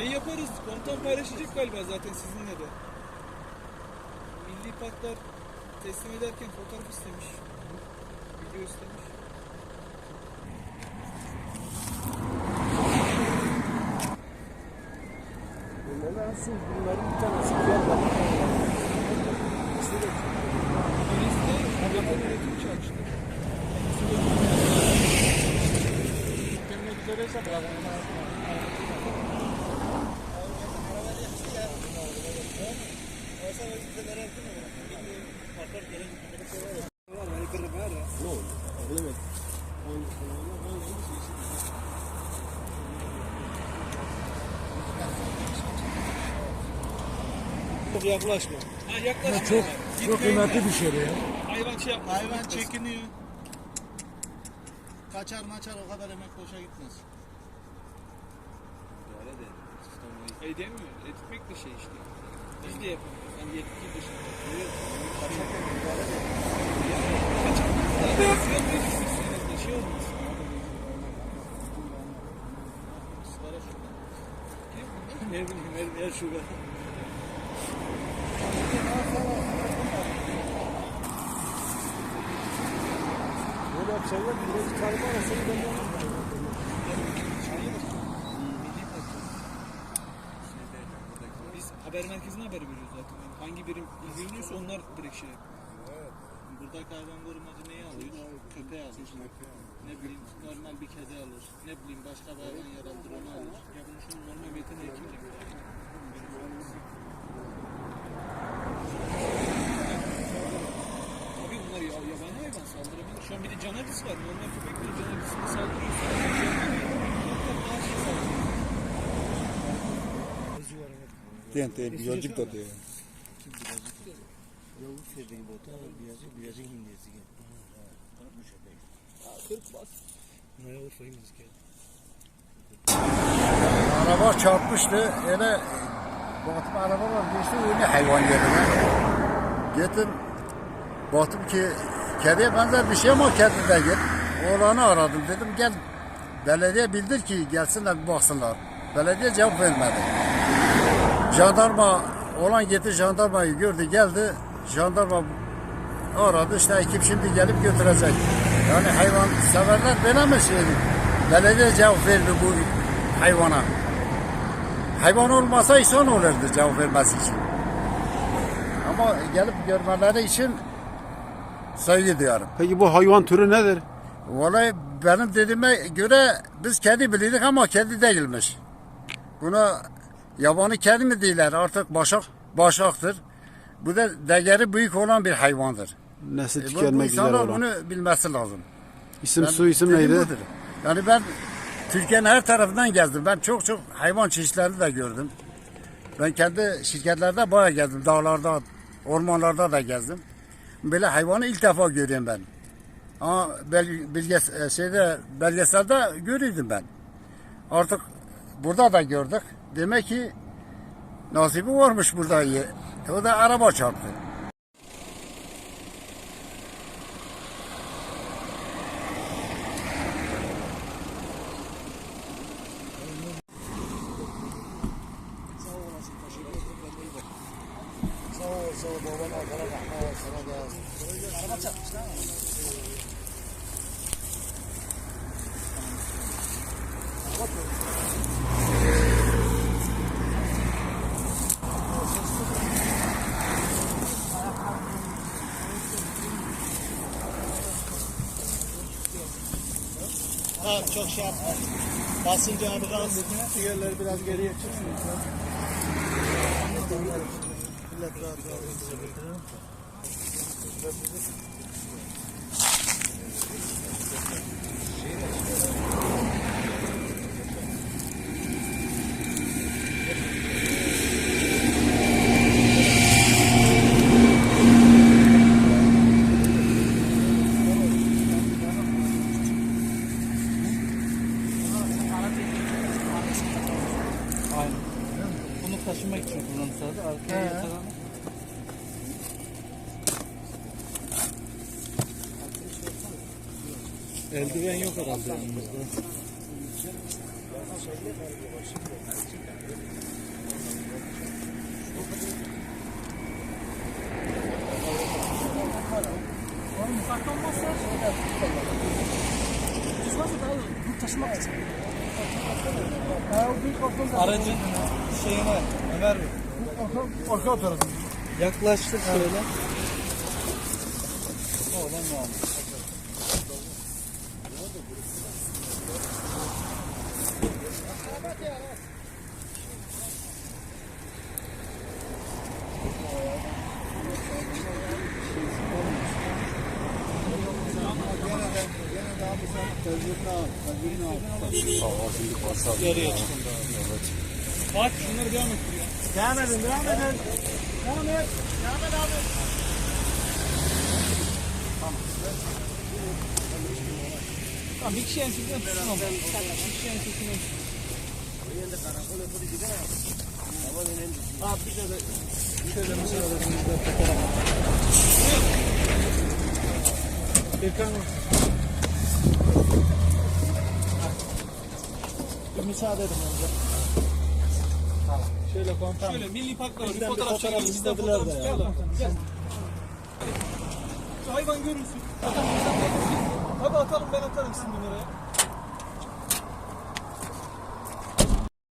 Şey yaparız. Komutan paylaşacak galiba zaten sizinle de. Milli parklar teslim ederken fotoğraf istemiş. Video istemiş. Bunların şu bunların bir tanesi de Birisi de yakın üretim çalıştı. Kendine güzel bırakın. Çok yaklaşma. Ha yaklaşma. Çok Gitmeyin çok kıymetli de. bir şey ya. Hayvan şey yapmış. Hayvan çekiniyor. Kaçar maçar o kadar emek boşa gitmez. Şey demiyor. Etmek de şey işte. Biz de yapamıyoruz. Yani yetki dışında. Kaçak. Bir düşmüşsünüz de şey olmaz. Ne bileyim her, her şube. Böyle yapacaklar biraz tarih arasını ben Biz haber merkezine haber veriyoruz hangi birim ilgileniyorsa onlar direkt şey yapıyor. Buradaki hayvan korumacı neyi alıyor? Köpeği alır. Ne bileyim normal bir kedi alır. Ne bileyim başka bir hayvan yaralıdır onu alır. Ya bunu şunu normal veteriner hekim görüyor. Tabii bunlar ya, yabani hayvan saldırabilir. Şu an bir de canavisi var. Normal köpekler canavisine saldırıyorsa. Tem, tem, birazcık da diyor. Araba çarpmıştı. Öyle baktım araba var geçti öyle hayvan yerine. Gittim baktım ki kediye benzer bir şey ama kedi değil. Oğlanı aradım dedim gel belediye bildir ki gelsinler baksınlar. Belediye cevap vermedi. Jandarma olan gitti jandarmayı gördü geldi. Jandarma aradı işte ekip şimdi gelip götürecek. Yani hayvan severler böyle mi şey? Belediye cevap verdi bu hayvana. Hayvan olmasa insan olurdu cevap vermesi için. Ama gelip görmeleri için saygı duyarım. Peki bu hayvan türü nedir? Vallahi benim dediğime göre biz kedi bilirdik ama kedi değilmiş. Buna yabani kedi mi değiller artık başak başaktır. Bu da değeri büyük olan bir hayvandır. Nesli E, tükenmek üzere olan. bunu bilmesi lazım. İsim Ben su isim neydi? budur. Yani ben Türkiye'nin her tarafından gezdim. Ben çok çok hayvan çeşitlerini de gördüm. Ben kendi şirketlerde bayağı gezdim. Dağlarda, ormanlarda da gezdim. Böyle hayvanı ilk defa görüyorum ben. Ama bel, bilges, e, şeyde, belgeselde görüyordum ben. Artık burada da gördük. Demek ki nasibi varmış burada. O da araba çarptı. Sağ ol, sağ ol baban arkana bakma, sana da. Araba çarpmış lan. Tamam çok şey yapma. Basınca abi kaldı. Diğerleri biraz geriye çıksın. Millet rahat rahat. Taşımak için kullanırsa arkaya yatıran Eldiven yok herhalde yanımızda. Aracın şeyine Ömer Bey. Arka tarafı. Yaklaştık şöyle. Oğlan Muhammed. Yarıya çıkın daha. Fatih şunları devam ettiriyor. Devam edin, devam edin. Devam et. Devam et abi. Tamam bir kişi ensesinden tutsun ama. Bir kişi ensesinden tutsun. Abi bir de şöyle mesela da bir fotoğraf. Erkan. Bir müsaade edin önce. Şöyle komutanım. Şöyle milli parklar bir fotoğraf çekelim. Bizden fotoğraf istiyorlar. Gel. Hayvan görünsün. Atalım. Tabii atalım ben atarım sizin numaraya.